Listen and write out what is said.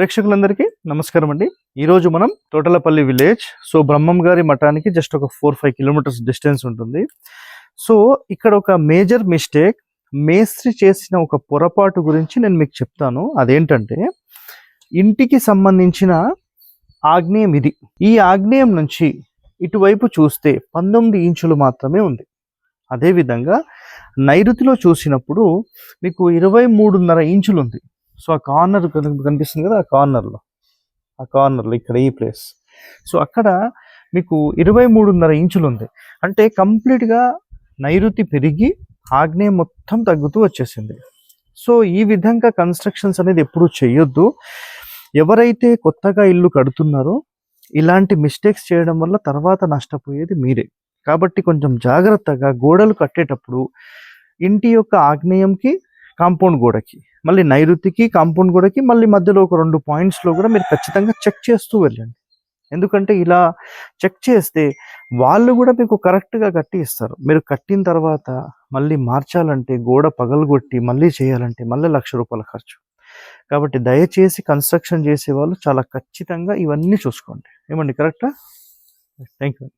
ప్రేక్షకులందరికీ నమస్కారం అండి ఈరోజు మనం తోటలపల్లి విలేజ్ సో బ్రహ్మం గారి మఠానికి జస్ట్ ఒక ఫోర్ ఫైవ్ కిలోమీటర్స్ డిస్టెన్స్ ఉంటుంది. సో ఇక్కడ ఒక మేజర్ మిస్టేక్ మేస్త్రి చేసిన ఒక పొరపాటు గురించి నేను మీకు చెప్తాను. అదేంటంటే ఇంటికి సంబంధించిన ఆగ్నేయం ఇది. ఈ ఆగ్నేయం నుంచి ఇటువైపు చూస్తే పంతొమ్మిది ఇంచులు మాత్రమే ఉంది. అదేవిధంగా నైరుతిలో చూసినప్పుడు మీకు ఇరవై మూడున్నర ఇంచులు ఉంది సో ఆ కార్నర్ కనిపిస్తుంది కదా ఆ కార్నర్లో. ఆ కార్నర్లో ఇక్కడ ఈ ప్లేస్. సో అక్కడ మీకు ఇరవై మూడున్నర ఇంచులు ఉంది అంటే కంప్లీట్గా నైరుతి పెరిగి ఆగ్నేయం మొత్తం తగ్గుతూ వచ్చేసింది. సో ఈ విధంగా కన్స్ట్రక్షన్స్ అనేది ఎప్పుడు చేయొద్దు ఎవరైతే కొత్తగా ఇల్లు కడుతున్నారో ఇలాంటి మిస్టేక్స్ చేయడం వల్ల తర్వాత నష్టపోయేది మీరే. కాబట్టి కొంచెం జాగ్రత్తగా గోడలు కట్టేటప్పుడు ఇంటి యొక్క ఆగ్నేయంకి కాంపౌండ్ గోడకి మళ్ళీ నైరుతికి కాంపౌండ్ గోడకి మళ్ళీ మధ్యలో ఒక రెండు పాయింట్స్లో కూడా మీరు ఖచ్చితంగా చెక్ చేస్తూ వెళ్ళండి. ఎందుకంటే ఇలా చెక్ చేస్తే వాళ్ళు కూడా మీకు కరెక్ట్గా కట్టి ఇస్తారు. మీరు కట్టిన తర్వాత మళ్ళీ మార్చాలంటే గోడ పగలగొట్టి మళ్ళీ చేయాలంటే మళ్ళీ లక్ష రూపాయల ఖర్చు. కాబట్టి దయచేసి కన్స్ట్రక్షన్ చేసే వాళ్ళు చాలా ఖచ్చితంగా ఇవన్నీ చూసుకోండి. ఏమండి కరెక్టా? Thank you